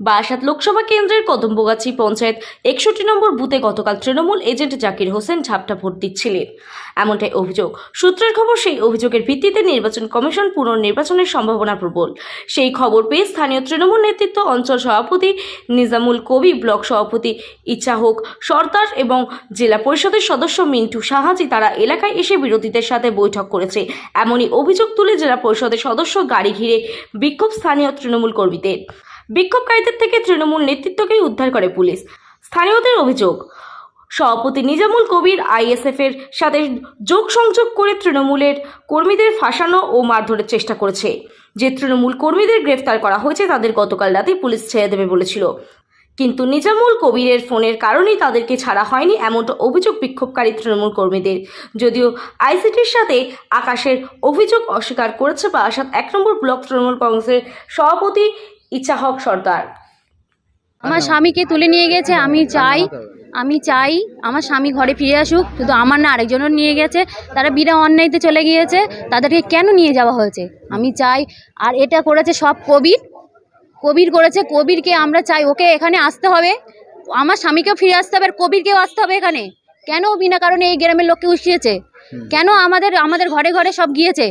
বারাসাত লোকসভা কেন্দ্রের কদমবোগাছি পঞ্চায়েত একষট্টি নম্বর বুথে গতকাল তৃণমূল এজেন্ট জাকির হোসেন ঝাপটা ভোট দিচ্ছিলেন। এমনটাই অভিযোগ। সূত্রের খবর, সেই অভিযোগের ভিত্তিতে নির্বাচন কমিশন পুনর্নির্বাচনের সম্ভাবনা প্রবল। সেই খবর পেয়ে স্থানীয় তৃণমূল নেতৃত্ব অঞ্চল সভাপতি নিজামুল কবি, ব্লক সভাপতি ইচ্ছাহক সর্দার এবং জেলা পরিষদের সদস্য মিন্টু সাহাজি তারা এলাকায় এসে বিরোধীদের সাথে বৈঠক করেছে। এমনই অভিযোগ তুলে জেলা পরিষদের সদস্য গাড়ি ঘিরে বিক্ষোভ স্থানীয় তৃণমূল কর্মীদের। বিক্ষোভকারীদের থেকে তৃণমূল নেতৃত্বকেই উদ্ধার করে পুলিশ। স্থানীয়দের অভিযোগ, সভাপতি নিজামুল কবির আইএসএফ এর সাথে যোগ সংযোগ করে তৃণমূলের কর্মীদের ফাঁসানো ও মারধরের চেষ্টা করেছে। যে তৃণমূল কর্মীদের গ্রেফতার করা হয়েছে তাদের গতকাল রাতে পুলিশ ছেড়ে দেবে বলেছিল। কিন্তু নিজামুল কবিরের ফোনের কারণেই তাদেরকে ছাড়া হয়নি এমনটা অভিযোগ বিক্ষোভকারী তৃণমূল কর্মীদের। যদিও আইসিটির সাথে আকাশের অভিযোগ অস্বীকার করেছে বারাসাত এক নম্বর ব্লক তৃণমূল কংগ্রেসের সভাপতি ইচ্ছাহক সর্দার। আমার স্বামীকে তুলে নিয়ে গেছে আমি চাই আমি চাই আমার স্বামী ঘরে ফিরে আসুক শুধু আমার না আরেকজনও নিয়ে গেছে। তারা বিনা অন্যায়তে চলে গিয়েছে তাদেরকে কেন নিয়ে যাওয়া হয়েছে? আমি চাই আর এটা করেছে সব কবির কবির করেছে কবিরকে আমরা চাই ওকে এখানে আসতে হবে। আমার স্বামীকেও ফিরে আসতে হবে আর কবিরকেও আসতে হবে এখানে। কেন বিনা কারণে এই গ্রামের লোককে উসিয়েছে? কেন আমাদের আমাদের ঘরে ঘরে সব গিয়েছে?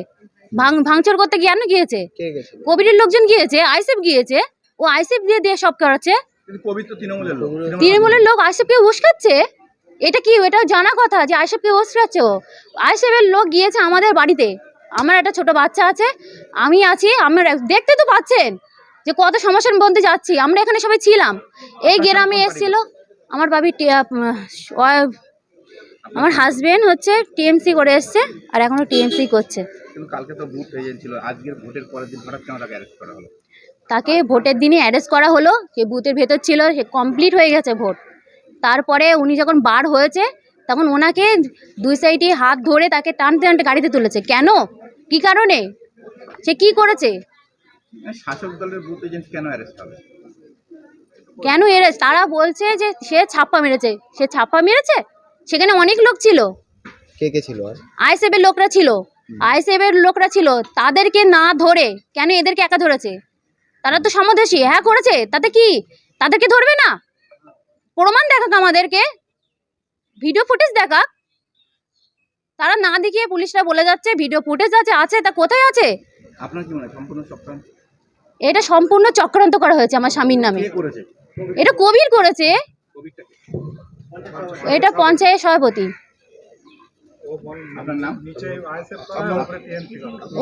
ভাঙচুর করতে কেন গিয়েছে? কে গেছিল কবিরের লোকজন গিয়েছে আইসেফ গিয়েছে ও আইসিএফ দিয়ে দিয়ে সব করাচ্ছে। তৃণমূলের লোক। আইসেফকে উস্কাচ্ছে? এটা কি এটা জানা কথা যে আইসেফকে উস্কাচ্ছে ও? আইসেফের লোক গিয়েছে আমাদের বাড়িতে। আমার একটা ছোট বাচ্চা আছে আমি আছি আমরা দেখতে তো পাচ্ছেন যে কত সমস্যার মধ্যে যাচ্ছি। আমরা এখানে সবাই ছিলাম। এই গ্রামে এসেছিল আমার বাবি আমার হাজবেন্ড হচ্ছে টিএমসি করে এসছে আর এখনও টিএমসি করছে। কিন্তু কালকে তো এজেন্ট ছিল আজকের ভোটের পরের দিন হঠাৎ কেন তাকে অ্যারেস্ট করা হলো? তাকে ভোটের দিনে অ্যারেস্ট করা হলো। সে বুথের ভেতর ছিল সে কমপ্লিট হয়ে গেছে ভোট। তারপরে উনি যখন বার হয়েছে তখন ওনাকে দুই সাইডে হাত ধরে তাকে টানতে টানতে গাড়িতে তুলেছে। কেন? কি কারণে? সে কি করেছে? মানে শাসক দলের বুথ এজেন্ট কেন অ্যারেস্ট হবে? কেন এরে তারা বলছে যে সে ছাপ্পা মেরেছে। সে ছাপ্পা মেরেছে? সেখানে অনেক লোক ছিল। কে কে ছিল আর? আইসেফের লোকরা ছিল। আইসেফের লোকরা ছিল তাদেরকে না ধরে কেন এদেরকে একা ধরেছে? তারা তো সমদেশী হ্যাঁ করেছে তাতে কি? তাদেরকে ধরবে না? প্রমাণ দেখাক আমাদেরকে। ভিডিও ফুটেজ দেখাক। তারা না দেখিয়ে পুলিশরা বলে যাচ্ছে ভিডিও ফুটেজ আছে আছে তা কোথায় আছে? আপনার কি মনে সম্পূর্ণ চক্রান্ত? এটা সম্পূর্ণ চক্রান্ত করা হয়েছে আমার স্বামীর নামে। কে করেছে? এটা কবির করেছে। এটা পঞ্চায়েত সভাপতি।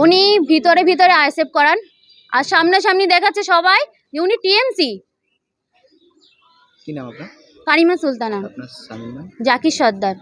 উনি ভিতরে ভিতরে আইসেপ করান। আর সামনাসামনি দেখাচ্ছে সবাই যে উনি টিএমসি। কি নাম আপনার? কারিমা সুলতানা। জাকির সর্দার।